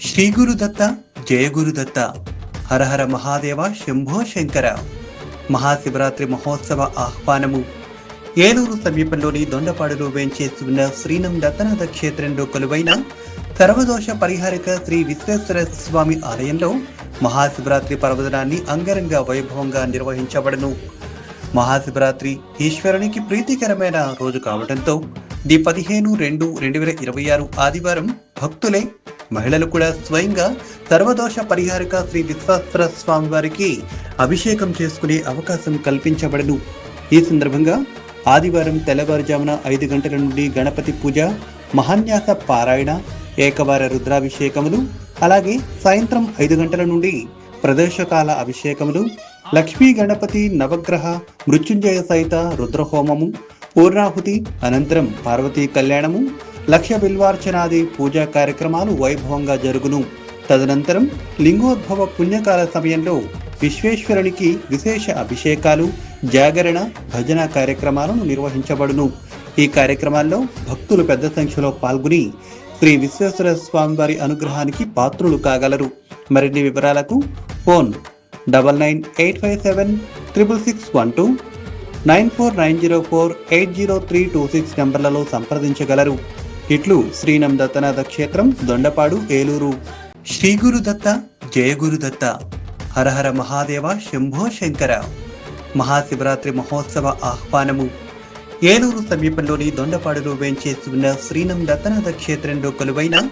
శ్రీ గురుదత్త జయ గురుదత్త మహాదేవ శంభో శంకర మహాశివరాత్రి మహోత్సవ ఆహ్వానము ఏలూరు సమీపంలోని దొండపాడులో వేంచేస్తున్న శ్రీనం దత్తనాథ క్షేత్రంలో కొలువైన సర్వదోష పరిహారక శ్రీ విశ్వేశ్వర స్వామి ఆలయంలో మహాశివరాత్రి పర్వదినాన్ని అంగరంగ వైభవంగా నిర్వహించబడను మహాశివరాత్రి ఈశ్వరునికి ప్రీతికరమైన రోజు కావడంతో ది పదిహేను రెండు రెండు వేల ఇరవై ఆరు ఆదివారం భక్తులే మహిళలు కూడా స్వయంగా సర్వదోష పరిహారక శ్రీ విశ్వేశ్వర స్వామి వారికి అభిషేకం చేసుకునే అవకాశం కల్పించబడను. ఈ సందర్భంగా ఆదివారం తెల్లవారుజామున ఐదు గంటల నుండి గణపతి పూజ మహాన్యాస పారాయణ ఏకవార రుద్రాభిషేకములు అలాగే సాయంత్రం ఐదు గంటల నుండి ప్రదర్శకాల అభిషేకములు లక్ష్మీ గణపతి నవగ్రహ మృత్యుంజయ సహిత రుద్రహోమము పూర్ణాహుతి అనంతరం పార్వతీ కళ్యాణము లక్ష్య బిల్వార్చనాది పూజా కార్యక్రమాలు వైభవంగా జరుగును. తదనంతరం లింగోద్భవ పుణ్యకాల సమయంలో విశ్వేశ్వరునికి విశేష అభిషేకాలు జాగరణ భజన కార్యక్రమాలను నిర్వహించబడును. ఈ కార్యక్రమాల్లో భక్తులు పెద్ద సంఖ్యలో పాల్గొని శ్రీ విశ్వేశ్వర స్వామివారి అనుగ్రహానికి పాత్రులు కాగలరు. మరిన్ని వివరాలకు phone double nine eight five seven triple six one two nine four nine zero four eight zero three two six నెంబర్లలో సంప్రదించగలరు. ఇట్లు శ్రీనం దత్తనాథ క్షేత్రం దొండపాడు ఏలూరు. శ్రీ గురుదత్త జయ గురుదత్త మహాదేవ శంభో శంకర. మహాశివరాత్రి మహోత్సవ ఆహ్వానము. ఏలూరు సమీపంలోని దొండపాడులో వేంచేస్తున్న శ్రీనం దత్తనాథ క్షేత్రంలో కొలువైన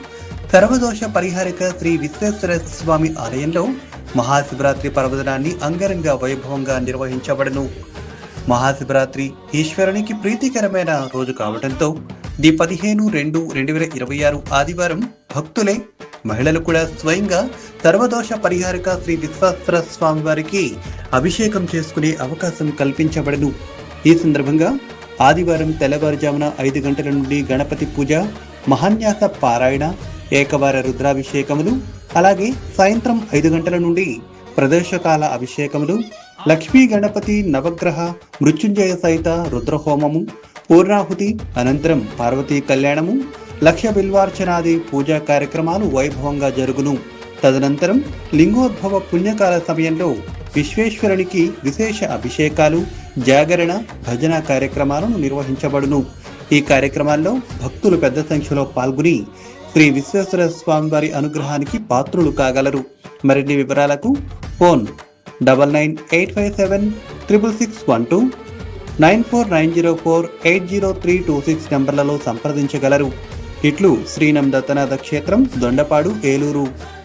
సర్వదోష పరిహారక శ్రీ విశ్వేశ్వర స్వామి ఆలయంలో మహాశివరాత్రి పర్వదనాన్ని అంగరంగ వైభవంగా నిర్వహించబడను. మహాశివరాత్రి ఈశ్వరునికి ప్రీతికరమైన రోజు కావడంతో ది పదిహేను రెండు రెండు వేల ఇరవై ఆరు ఆదివారం భక్తులే మహిళలు కూడా స్వయంగా సర్వదోష పరిహారక శ్రీ విశ్వేశ్వర స్వామి వారికి అభిషేకం చేసుకునే అవకాశం కల్పించబడను. ఈ సందర్భంగా ఆదివారం తెల్లవారుజామున ఐదు గంటల నుండి గణపతి పూజ మహాన్యాస పారాయణ ఏకవార రుద్రాభిషేకములు అలాగే సాయంత్రం ఐదు గంటల నుండి ప్రదర్శకాల అభిషేకములు లక్ష్మీ గణపతి నవగ్రహ మృత్యుంజయ సహిత రుద్రహోమము పూర్ణాహుతి అనంతరం పార్వతీ కళ్యాణము లక్ష బిల్వార్చనాది పూజా కార్యక్రమాలు వైభవంగా జరుగును. తదనంతరం లింగోద్భవ పుణ్యకాల సమయంలో విశ్వేశ్వరునికి విశేష అభిషేకాలు జాగరణ భజన కార్యక్రమాలను నిర్వహించబడును. ఈ కార్యక్రమాల్లో భక్తులు పెద్ద సంఖ్యలో పాల్గొని శ్రీ విశ్వేశ్వర స్వామి వారి అనుగ్రహానికి పాత్రులు కాగలరు. మరిన్ని వివరాలకు phone double nine eight five seven triple six one two nine four nine zero four eight zero three two six నెంబర్లలో సంప్రదించగలరు. ఇట్లు శ్రీనందతనాథ క్షేత్రం దొండపాడు ఏలూరు.